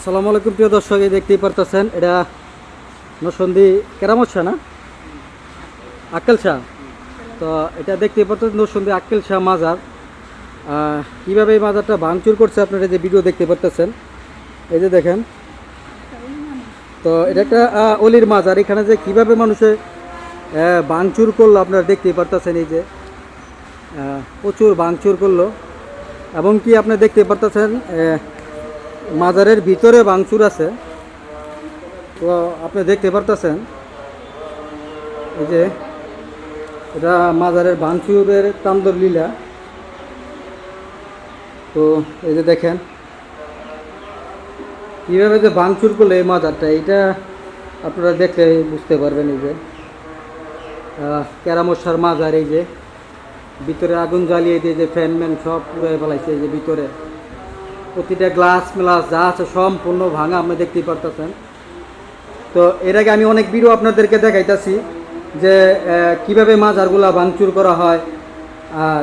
আসসালামু আলাইকুম প্রিয় দর্শক, এই দেখতেই পারতেছেন, এটা নসন্দি কেরামত শাহ না? আক্কেল শাহ। তো এটা দেখতেই পারতেছেন নসন্দি আক্কেল শাহ মাজার। কীভাবে এই মাজারটা ভাঙচুর করছে আপনারা যে ভিডিও দেখতে পারতেছেন, এই যে দেখেন। তো এটা একটা অলির মাজার, এখানে যে কীভাবে মানুষে ভাঙচুর করল আপনারা দেখতেই পারতেছেন এই যে প্রচুর ভাঙচুর করল। এবং কি আপনি দেখতে পারতেছেন মাজারের ভিতরে ভাঙচুর আছে। তো আপনি দেখতে পারতেছেন এই যে এটা মাজারের ভাঙচুরের তান্দর লীলা। তো এই যে দেখেন কীভাবে যে ভাঙচুর করল এই মাজারটা এটা আপনারা দেখলে বুঝতে পারবেন এই যে। আহ, কেরামশার মাজার এই যে ভিতরে আগুন জ্বালিয়ে দিয়ে যে ফ্যান ম্যান সব পুড়ে ফেলাইছে এই যে ভিতরে। প্রতিটা গ্লাস মেলাস যা আছে সম্পূর্ণ ভাঙা, আপনি দেখতেই পারতেছেন। তো এর আগে আমি অনেক ভিডিও আপনাদেরকে দেখাইতেছি যে কীভাবে মাজারগুলা ভাঙচুর করা হয়। আর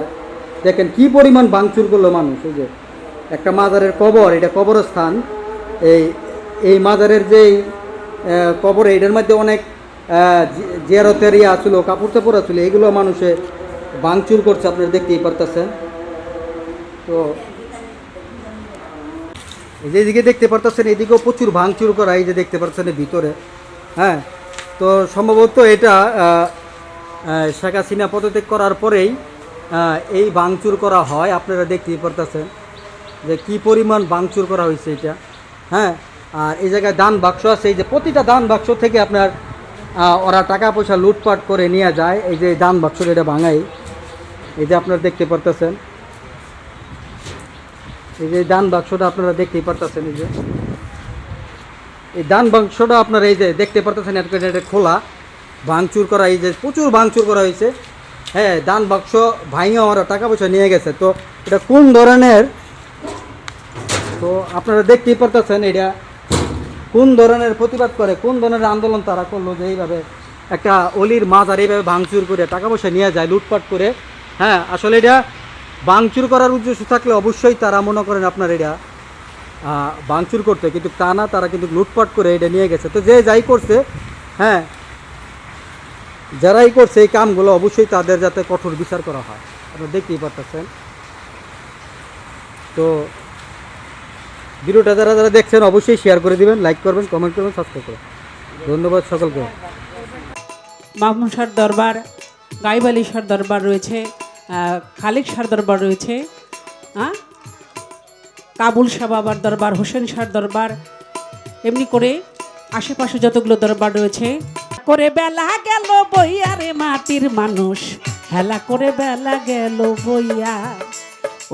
দেখেন কি পরিমাণ ভাঙচুর করল মানুষ, এই যে একটা মাজারের কবর, এটা কবরস্থান। এই এই মাজারের যেই কবর এটার মধ্যে অনেক জিয়ারতের ইয়া ছিল, কাপড় চাপড় ছিল, এগুলো মানুষে ভাঙচুর করছে, আপনারা দেখতেই পারতেছেন। তো এই যে এদিকে দেখতে পারতেছেন, এদিকেও প্রচুর ভাঙচুর করা এই যে দেখতে পাচ্ছেন ভিতরে। হ্যাঁ তো সম্ভবত এটা শেখ হাসিনা পদত্যাগ করার পরেই এই ভাঙচুর করা হয়। আপনারা দেখতেই পারতেছেন যে কি পরিমাণ ভাঙচুর করা হয়েছে এটা। হ্যাঁ আর এই জায়গায় দান বাক্স আছে। এই যে প্রতিটা দান বাক্স থেকে আপনার ওরা টাকা পয়সা লুটপাট করে নিয়ে যায়। এই যে দান বাক্স এটা ভাঙাই। এই যে আপনারা দেখতে পারতেছেন। এই যে দান বাক্সটা আপনারা দেখতেই পারতেছেন, এই যে। এই দান বাক্সটা আপনারা এই যে দেখতে পারতেছেন, এটা খোলা, ভাঙচুর করা, এই যে প্রচুর ভাঙচুর করা হয়েছে। হ্যাঁ দান বাক্স ভাঙে ওরা টাকা পয়সা নিয়ে গেছে। তো এটা কোন ধরনের? তো আপনারা দেখতেই পারতেছেন, এটা কোন ধরনের প্রতিবাদ করে, কোন ধরনের আন্দোলন তারা করল যে এইভাবে একটা অলির মাজার এইভাবে ভাঙচুর করে টাকা পয়সা নিয়ে যায়, লুটপাট করে। হ্যাঁ আসলে এটা ভাঙচুর করার উদ্দেশ্য থাকলে অবশ্যই তারা মনে করেন আপনার এটা বাংচুর করতে। কিন্তু তা না, তারা কিন্তু লুটপাট করে এটা নিয়ে গেছে। তো যে যাই করছে হ্যাঁ যারাই করছে এই কামগুলো অবশ্যই তাদের যাতে কঠোর বিচার করা হয়। আপনারা দেখতেই পারতেছেন। তো ভিডিওটা যারা যারা দেখছেন, অবশ্যই শেয়ার করে দিবেন লাইক করবেন কমেন্ট করবেন সাবস্ক্রাইব করবেন। ধন্যবাদ সকলকে। মামুন শাহর দরবার গাইব আলী শাহর দরবার রয়েছে। খালিক শাহর দরবার রয়েছে হ্যাঁ কাবুল শাহ বাবার দরবার, হোসেন শাহর দরবার, এমনি করে আশেপাশে যতগুলো দরবার রয়েছে। করে বেলা গেল বইয়া রে মাটির মানুষ, হেলা করে বেলা গেল বইয়া।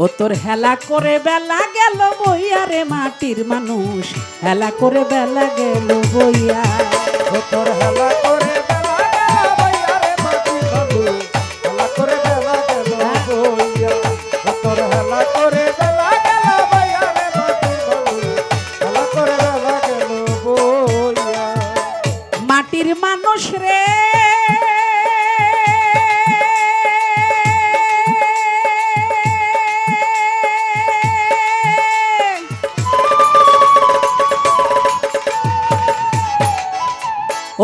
ও তোর হেলা করে বেলা গেল বইয়া রে মাটির মানুষ, হেলা করে বেলা গেল বইয়া। ও তোর হেলা করে মানুষ রে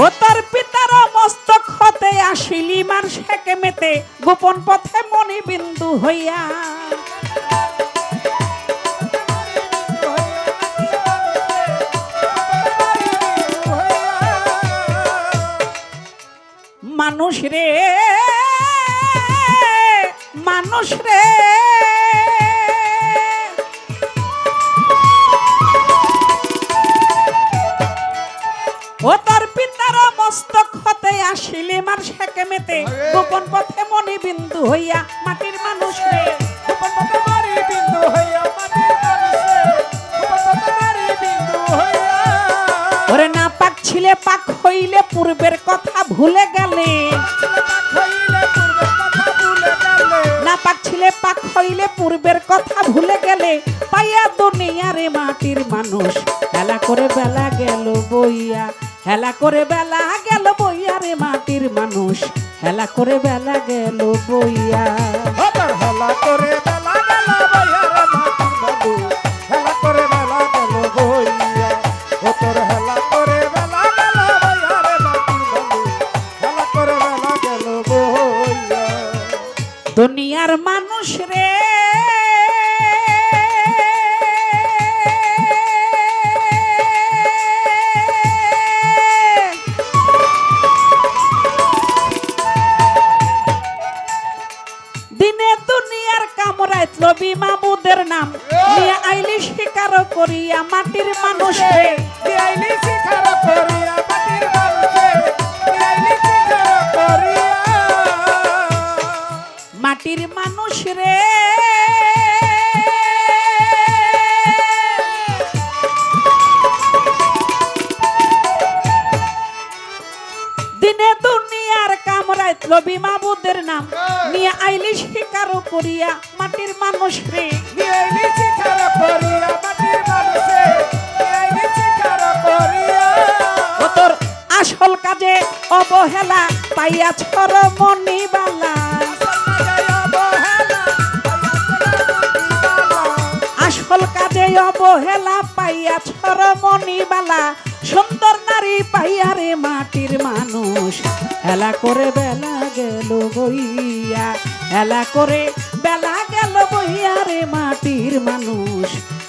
ও তোর পিতার মস্তক হতে আসিলি মার শেকে মেতে, গোপন পথে মণি বিন্দু হইয়া। মানুষ রে মানুষ রে। ও তার পিতার মস্তক হতে আসিলে মার শেকে মেতে। গোপন পথে মনি বিন্দু হইয়া মাটির মানুষ রে। গোপন পথে মারি বিন্দু হইয়া ছিলে পাক হইলে পূর্বের কথা ভুলে গেলে। না পাক ছিলে পাক হইলে পূর্বের কথা ভুলে গেলে। পাইয়া দুনিয়ারে মাটির মানুষ, হেলা করে বেলা গেল বইয়া। হেলা করে বেলা গেল বইয়া রে মাটির মানুষ, হেলা করে বেলা গেল বইয়া। হেলা করে মানুষ করিয়া মাটির মানুষ রে। দিয়াইলি শিখার করিয়া মাটির মানুষে দিয়াইলি শিখার করিয়া। তোর আসল কাজে অবহেলা পাইয়া ছর মনিবালা আসল কাজে অবহেলা পাইয়া ছর মনিবালা সুন্দর নারী পাইয়া রে মাটির মানুষ। হেলা করে বেলা গেল বইয়া হেলা করে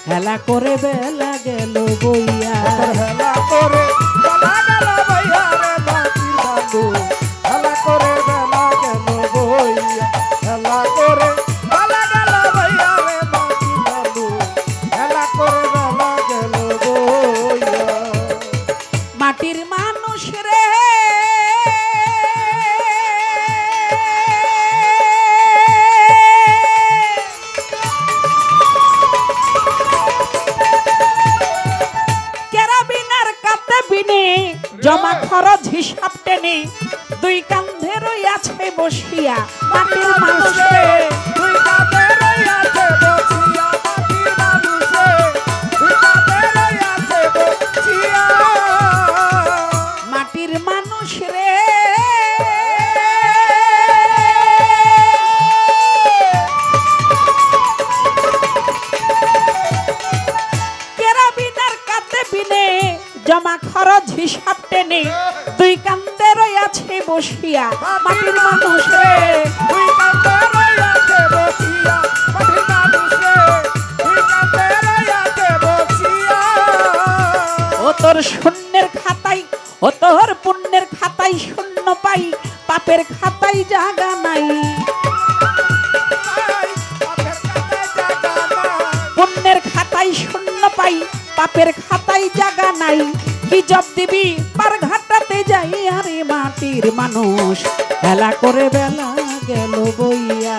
হেলা করে বেলা গেল বইয়া। হেলা করে বেলা গেল বইয়া। খাতাই জাগা পুণ্যের খাতাই শূন্য পাই, পাপের খাতাই জাগা নাই। কি জব দিবি, পার ঘাটাতে যাই, আরে মাটির মানুষ। হেলা করে বেলা গেল বইয়া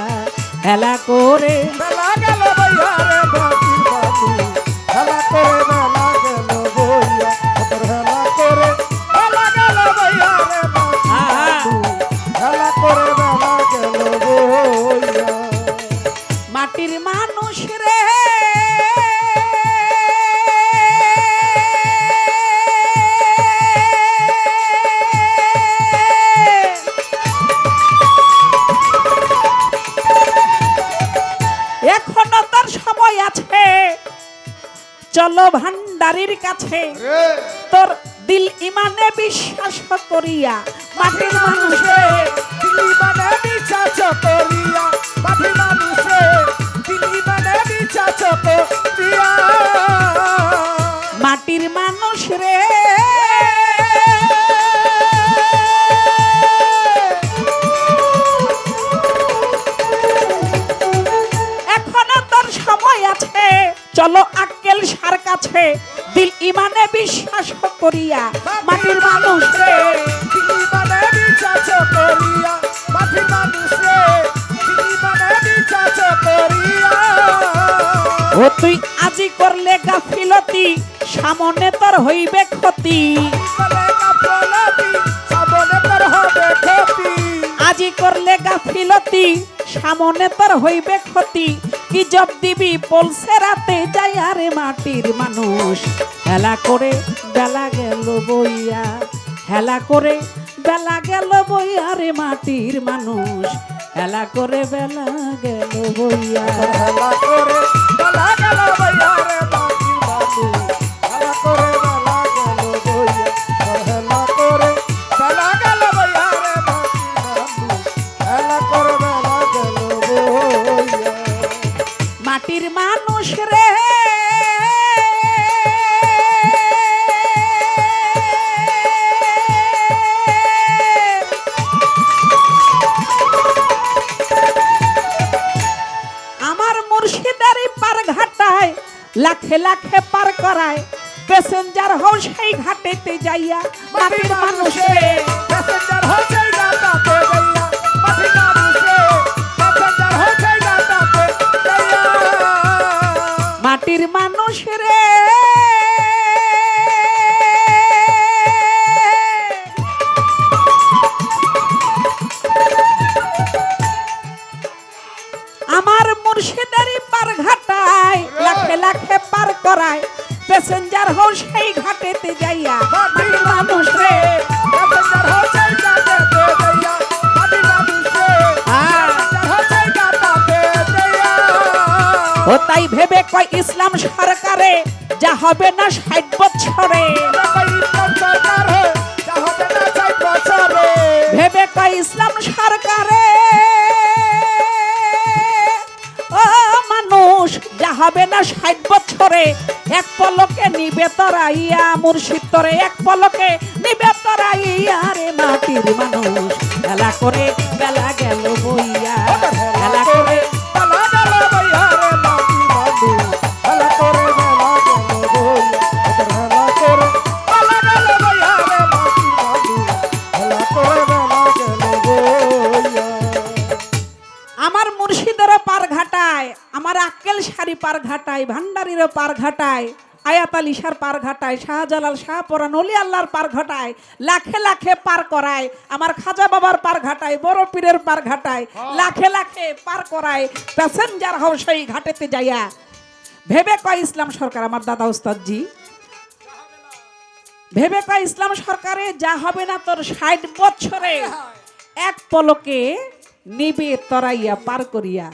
হেলা করে বেলা গেল বইয়া চলো ভান্ডারির কাছে তোর দিল ইমানে বিশ্বাস করিয়া মাটির মানুষে কাছে দিল ইমানে বিশ্বাস করিয়া মাটির মানুষ রে। দিলি মানে বিশ্বাস করিয়া বাতির মানুষে দিলি মানে বিশ্বাস করিয়া। ও তুই আজি করলে গাফিলতি সামনে তোর হইবে ক্ষতি। আজি করলে গাফিলতি সামনে তোর হইবে ক্ষতি। কি জব দিবি পলসে রাতে যাই আরে মাটির মানুষ। হেলা করে বেলা গেল বইয়া, হেলা করে বেলা গেল বইয়া রে মাটির মানুষ। হেলা করে বেলা গেল বইয়া। হেলা করে বেলা গেল মানুষ রে। আমার মুর্শিদারি পার ঘাটায় লাখে লাখে পার করায়। প্যাসেঞ্জার হও সেই ঘাটেতে যাইয়া। মানুষ রে। ও তাই ভেবে কয় ইসলাম সরকারে, যা হবে না ষাট বছরে। ভেবে কয় ইসলাম সরকারে, ও মানুষ, যা হবে না ষাট বছরে, এক পলকে নিবে তরাইয়া মুর্শিদ তরে, এক পলকে নিবে তরাইয়া রে মাটির মানুষ। বেলা করে বেলা গেল বইয়া ঘাটায় পার ঘাটায় আয়াত আলী শাহর পার ঘাটায় শাহজালাল শাহ পরান অলি আল্লাহর পার ঘাটায় লাখে লাখে পার করায় আমার খাজা বাবার পার ঘাটায় বড় পীরের পার ঘাটায় লাখে লাখে পার করায় প্যাসেঞ্জার হও সেই ঘাটেতে যাইয়া। ভেবে কয় ইসলাম সরকার আমার দাদা উস্তাদজি ভেবে কয় ইসলাম সরকারে যা হবে না তোর ষাট বছরে এক পলকে নিবে তরাইয়া পার করিয়া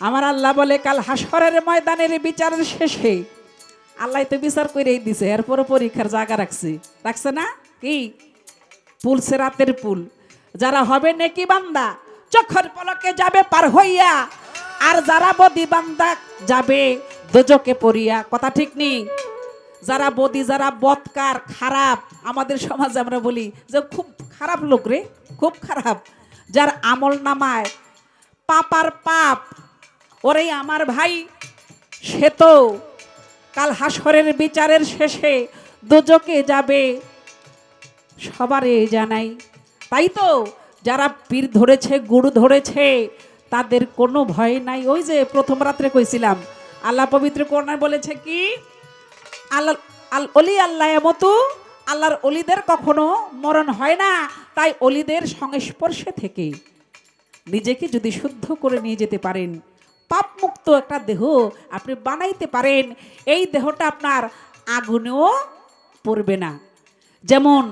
আমার আল্লাহ বলে, কাল হাসরের ময়দানের বিচারের শেষে। আল্লাহ তো বিচার করেই দিছে এরপর পরীক্ষার জায়গা রাখছে। রাখছে না? কি? পুল সে রাতের পুল। যারা হবে নেকি বান্দা, চোখের পলকে যাবে পার হইয়া, আর যারা বদি বান্দা যাবে দোজকে পড়িয়া। কথা ঠিক নেই যারা বদি, যারা বৎকার, খারাপ, আমাদের সমাজে আমরা বলি যে খুব খারাপ লোক রে, খুব খারাপ। যার আমল নামায়, পাপার পাপ ওরে আমার ভাই, সে তো কাল হাসরের বিচারের শেষে দুজকে যাবে সবারে জানাই। তাই তো যারা পীর ধরেছে, গুরু ধরেছে, তাদের কোনো ভয় নাই। ওই যে প্রথম রাত্রে কইছিলাম, আল্লাহ পবিত্র করোনায় বলেছে কি? আল্লাহ আল অলি আল্লাহ মতো আল্লাহর অলিদের কখনো মরণ হয় না, তাই অলিদের সংস্পর্শে থেকে নিজেকে যদি শুদ্ধ করে নিয়ে যেতে পারেন পাপ মুক্ত একটা দেহ আপনি বানাইতে পারেন, এই দেহটা আপনার আগুনেও পড়বে না। যেমন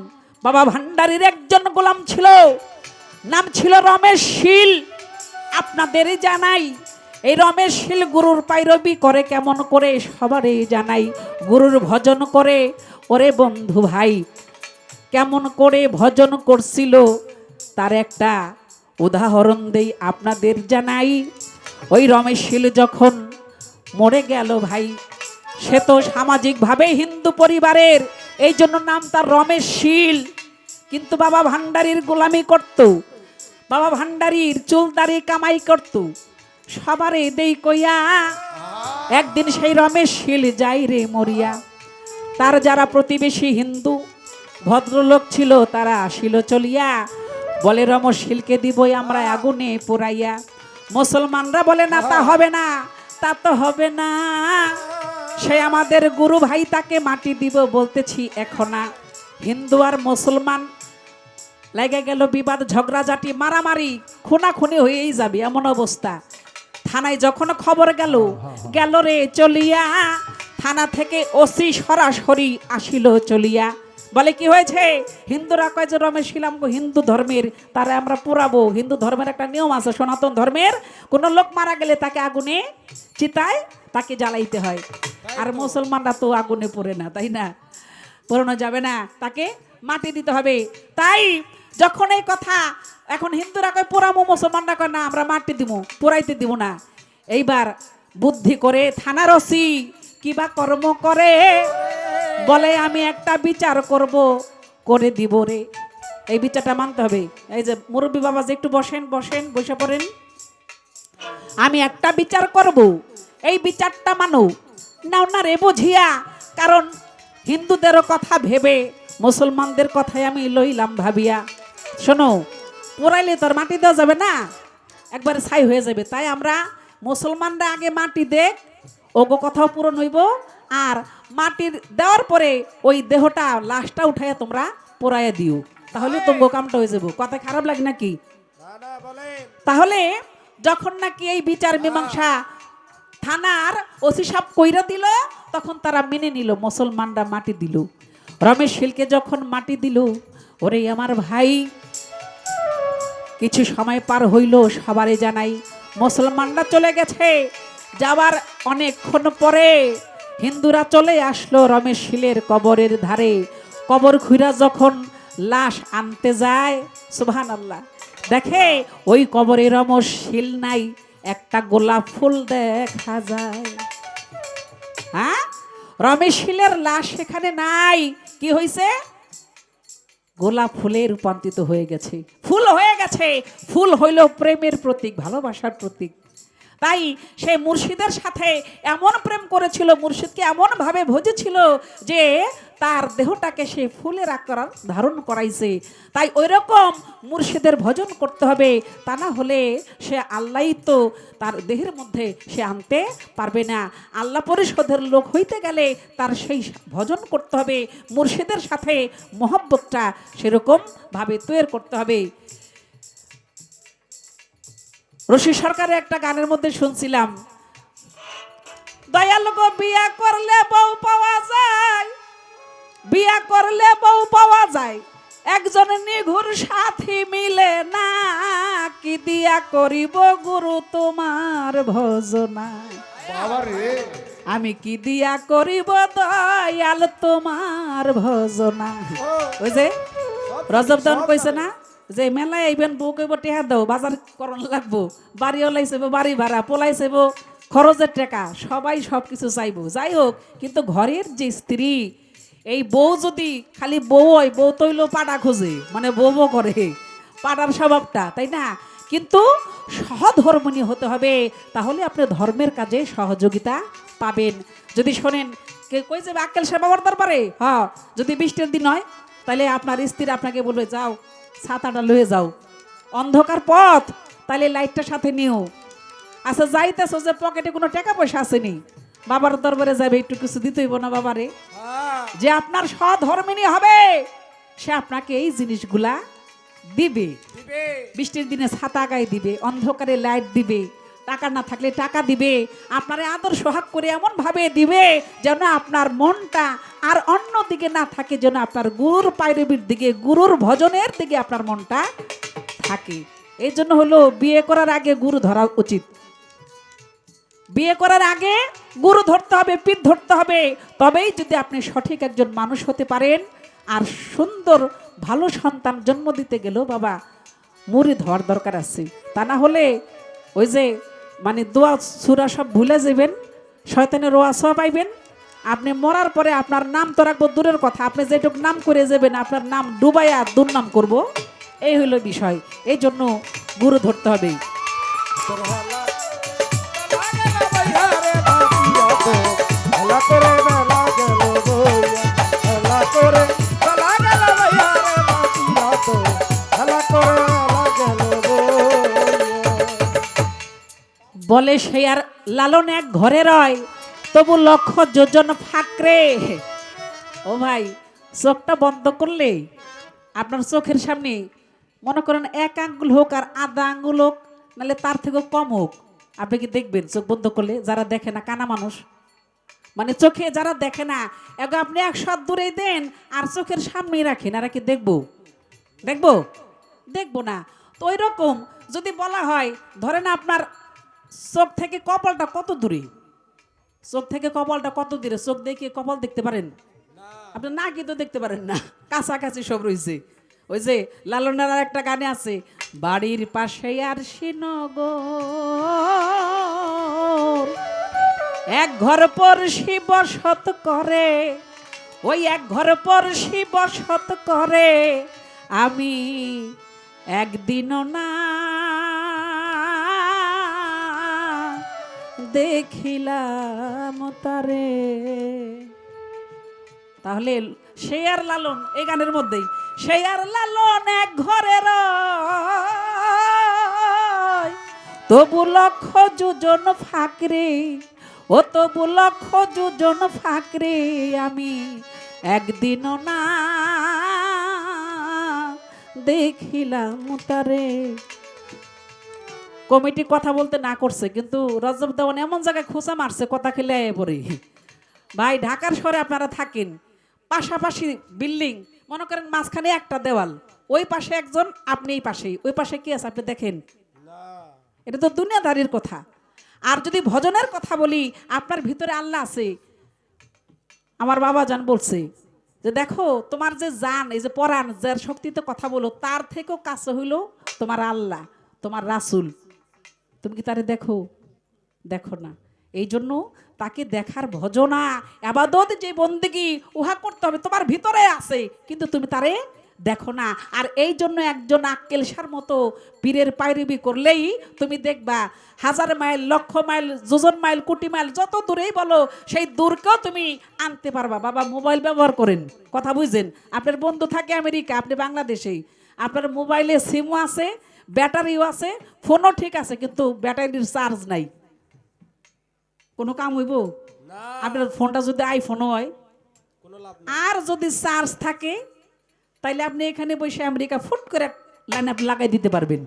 বাবা ভান্ডারীর একজন গোলাম ছিল, নাম ছিল রমেশ শীল। আপনাদেরই জানাই, এই রমেশ শীল গুরুর পাইরবি করে কেমন করে? সবারই জানাই, গুরুর ভজন করে। ওরে বন্ধু ভাই, কেমন করে ভজন করছিল? তার একটা উদাহরণ দেই আপনাদের জানাই। ওই রমেশ শীল যখন মরে গেল ভাই, সে তো সামাজিকভাবে হিন্দু পরিবারের, এই জন্য নাম তার রমেশ শীল কিন্তু বাবা ভান্ডারীর গোলামি করত, বাবা ভান্ডারীর চুলদারি কামাই করত। সবারে দেই কইয়া, একদিন সেই রমেশ শীল যাই রে মরিয়া। তার যারা প্রতিবেশী হিন্দু, ভদ্রলোক ছিল, তারা আসিল চলিয়া, বলে রমশীলকে দিবই আমরা আগুনে পোড়াইয়া। মুসলমানরা বলে, না, তা হবে না, তা তো হবে না। সে আমাদের গুরু ভাই তাকে মাটি দিব বলতেছি, এখন হিন্দু আর মুসলমান লেগে গেল বিবাদ ঝগড়াঝাটি মারামারি, খুনাখুনি হয়েই যাবে এমন অবস্থা। থানায় যখন খবর গেল গেল রে চলিয়া, থানা থেকে ওসি সরাসরি আসিল চলিয়া। বলে, কি হয়েছে? হিন্দুরা কয় যে, রমেশ শিলাম হিন্দু ধর্মের, তারা আমরা পুরাবো। হিন্দু ধর্মের একটা নিয়ম আছে, সনাতন ধর্মের। কোনো লোক মারা গেলে তাকে আগুনে চিতায়, তাকে জ্বালাইতে হয়। আর মুসলমানরা তো আগুনে পড়ে না, তাই না? পোড়ানো যাবে না, তাকে মাটি দিতে হবে। তাই যখন এই কথা, এখন হিন্দুরা কয় পোড়ামো মুসলমানরা কয়, না, আমরা মাটি দিব পোড়াইতে দিব না। এইবার বুদ্ধি করে থানার ওসি কিবা কর্ম করে বলে, আমি একটা বিচার করব, করে দিব রে। এই বিচারটা মানতে হবে। এই যে মুরব্বী বাবা যে একটু বসেন বসেন, বসে পড়েন। আমি একটা বিচার করব, এই বিচারটা মানো। নাও না রে বুঝিয়া, কারণ হিন্দুদেরও কথা ভেবে, মুসলমানদের কথাই আমি লইলাম ভাবিয়া। শোনো, পোড়াইলে তোর মাটি দেওয়া যাবে না? একবারে ছাই হয়ে যাবে। তাই আমরা মুসলমানরা আগে মাটি দেখ, ওগো কথাও পূরণ হইব আর মাটির দেওয়ার পরে ওই দেহটা লাশটা উঠাইয়া তোমরা পোড়াইয়া দিও। তাহলে তোমার কামটা হয়ে যাব। কথা খারাপ লাগে নাকি? তাহলে যখন নাকি এই বিচার মীমাংসা থানার ওসি সাহেব কইরা দিল তখন তারা মেনে নিল মুসলমানরা মাটি দিল। রমেশ শিলকে যখন মাটি দিল ওরে আমার ভাই কিছু সময় পার হইল সবারই জানাই মুসলমানরা চলে গেছে যাবার অনেকক্ষণ পরে হিন্দুরা চলে আসলো রমেশ শিলের কবরের ধারে। কবর খুঁড়া যখন লাশ আনতে যায় সুবহান আল্লাহ দেখে ওই কবরে রমেশ শিল নাই, একটা গোলাপ ফুল দেখা যায়। হ্যাঁ? রমেশ শিলের লাশ সেখানে নাই, কি হয়েছে গোলাপ ফুলে রূপান্তরিত হয়ে গেছে। ফুল হয়ে গেছে। ফুল হইল প্রেমের প্রতীক, ভালোবাসার প্রতীক। তাই সে মুর্শিদের সাথে এমন প্রেম করেছিল, মুর্শিদকে এমনভাবে ভজেছিল যে তার দেহটাকে সে ফুলের আকার ধারণ করাইছে। তাই ওই রকম মুর্শিদের ভজন করতে হবে, তা না হলে সে আল্লাহ তো তার দেহের মধ্যে সে আনতে পারবে না। আল্লাহ পরিষদের লোক হইতে গেলে তার সেই ভজন করতে হবে, মুর্শিদের সাথে মহব্বতটা সেরকমভাবে তৈরি করতে হবে। রশি সরকারের একটা গানের মধ্যে শুনছিলাম দয়াল গো বিয়া করলে বউ পাওয়া যায় বিয়া করলে বউ পাওয়া যায় একজন নিঘুর সাথী মিলে না কি দিয়া করিব গুরু তোমার ভজনা? আমি কি দিয়া করিব দয়াল তোমার ভজনা? ওই যে রজব দান কইছে না? যে মেলায় আইবেন, বউ কইব, টেহা দাও, বাজার করন লাগবো বাড়ি ওলাইছে বাড়ি ভাড়া পোলাইছে খরচের টাকা, সবাই সব কিছু চাইব। যাই হোক, কিন্তু ঘরের যে স্ত্রী, এই বউ যদি খালি বউ হয়, বউ তৈল পাড়া খোঁজে মানে বউ বউ করে, পাড়ার স্বভাবটা, তাই না? কিন্তু সহধর্মণী হতে হবে, তাহলে আপনি ধর্মের কাজে সহযোগিতা পাবেন। যদি শোনেন, কে কই যাবে আক্কেল সে বাবার দরবারে? হ্যাঁ যদি বৃষ্টির দিন হয়, তাহলে আপনার স্ত্রী আপনাকে বলবে, যাও ছাতাটা লয়ে যাও। অন্ধকার পথ তাহলে লাইটটা সাথে নিও। আচ্ছা যাইতেছো যে পকেটে কোনো টাকা পয়সা আসেনি। বাবার দরবারে যাবে একটু কিছু দিতে হইব না বাবারে। হ্যাঁ। যে আপনার সধর্মিনী হবে সে আপনাকে এই জিনিসগুলা দিবে। দিবে। বৃষ্টির দিনে ছাতা গায়ে দিবে অন্ধকারে লাইট দিবে। টাকা না থাকলে টাকা দিবে। আপনারে আদর সোহাগ করে এমন ভাবে দিবে যেন আপনার মনটা আর অন্য দিকে না থাকে, যেন আপনার গুরুর পাইরবির দিকে, গুরুর ভজনের দিকে আপনার মনটা থাকে। এই জন্য হলো বিয়ে করার আগে গুরু ধরা উচিত। বিয়ে করার আগে গুরু ধরতে হবে পিঠ ধরতে হবে। তবেই যদি আপনি সঠিক একজন মানুষ হতে পারেন আর সুন্দর, ভালো সন্তান জন্ম দিতে গেলেও বাবা, মুড়ি ধোয়ার দরকার আছে। তা না হলে ওই যে মানে দোয়া সুরা সব ভুলে যাবেন শয়তানের রোয়া সব পাইবেন আপনি মরার পরে আপনার নাম তো রাখব দূরের কথা আপনি যেটুক নাম করে যাবেন আপনার নাম ডুবাইয়া দুর্নাম করব এই হলো বিষয় এই জন্য গুরু ধরতে হবে করে বলে সে আর লালন এক ঘরে রয়। তবু লক্ষ যোজন ফাঁকরে। ও ভাই, চোখটা বন্ধ করলে আপনার চোখের সামনে মনে করেন এক আঙ্গুল হোক আর আধা আঙ্গুল হোক, নাহলে তার থেকেও কম হোক। আপনি কি দেখবেন, চোখ বন্ধ করলে যারা দেখে না, কানা মানুষ? মানে চোখে যারা দেখে না, এগো আপনি এক শত দূরে দেন আর চোখের সামনেই রাখেন, আর কি দেখব? দেখব? দেখব না। তো ওই রকম যদি বলা হয়, ধরেন আপনার চোখ থেকে কপালটা কত দূরে? চোখ থেকে কপালটা কত দূরে? চোখ দেখে কপাল দেখতে পারেন? আপনি না কিন্তু দেখতে পারেন না। কাছাকাছি সব রয়েছে। ওই যে লালনার একটা গানে আছে, বাড়ির পাশে আর শ্রীনগর এক ঘর পর বসত করে, ওই এক ঘর পর বসত করে। আমি একদিনও না দেখিলাম তারে। তাহলে সেই আর লালন এই গানের মধ্যেই। সেই আর লালন এক ঘরের তবু লক্ষ যোজন ফাকরে, ও তবু লক্ষ যোজন ফাকরে আমি একদিনও না দেখিলাম তারে। কমিটি কথা বলতে না করছে কিন্তু রজব দেওয়ান এমন জায়গায় খোঁচা মারছে কথা খেলে আয়ে পড়ে। ভাই ঢাকার শহরে আপনারা থাকেন পাশাপাশি বিল্ডিং মনে করেন মাঝখানে একটা দেওয়াল ওই পাশে একজন আপনি এই পাশে ওই পাশে কি আছে আপনি দেখেন? এটা তো দুনিয়াদারির কথা। আর যদি ভজনের কথা বলি আপনার ভিতরে আল্লাহ আছে। আমার বাবা জান বলছে যে দেখো তোমার যে জান এই যে পরাণ যার শক্তিতে কথা বলো তার থেকেও কাছে হইল তোমার আল্লাহ তোমার রাসুল। তুমি কি তারে দেখো? দেখো না। এই জন্য তাকে দেখার ভজনা, আবাদত যে বন্দিগি, উহা করতে হবে। তোমার ভিতরে আছে, কিন্তু তুমি তারে দেখো না। আর এই জন্য একজন আক্কেলসার মতো পীরের পায়রিবি করলেই তুমি দেখবা, হাজার মাইল, লক্ষ মাইল যোজন মাইল, কোটি মাইল, যত দূরেই বলো, সেই দূরকেও তুমি আনতে পারবা। বাবা, মোবাইল ব্যবহার করেন, কথা বুঝছেন আপনার বন্ধু থাকে আমেরিকা, আপনি বাংলাদেশেই। আপনার মোবাইলে সিমও আছে ব্যাটারিও আছে ফোনও ঠিক আছে কিন্তু ব্যাটারির চার্জ নাই। কোনো কাম হইব? আপনার ফোনটা যদি আইফোনও হয় আর যদি চার্জ থাকে তাইলে আপনি এখানে বসে আমেরিকা ফুট করে লাইন আপ লাগাই দিতে পারবেন।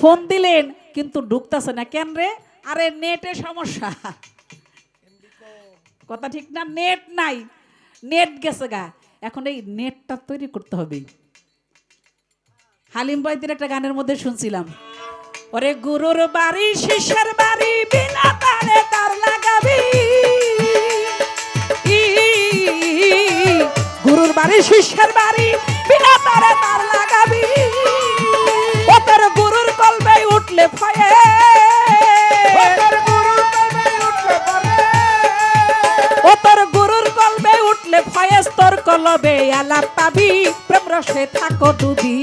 ফোন দিলেন কিন্তু ঢুকতেছে না। কেন রে? আরে নেটে সমস্যা। কথা ঠিক না নেট নাই। নেট গেছে গা। এখন এই নেটটা তৈরি করতে হবে। হালিম বাইদের একটা গানের মধ্যে শুনছিলাম। ওরে গুরুর বাড়ি, শিষ্যের বাড়ি, বিনা তারে তার লাগাবি। গুরুর বাড়ি, শিষ্যের বাড়ি, বিনা তারে তার লাগাবি। ও তোর গুরুর কলবে উঠলে ভয়ে। বলে ফয়েস্তর কলবে আলাপ পাবি প্রেম রসে থাকো ডুবি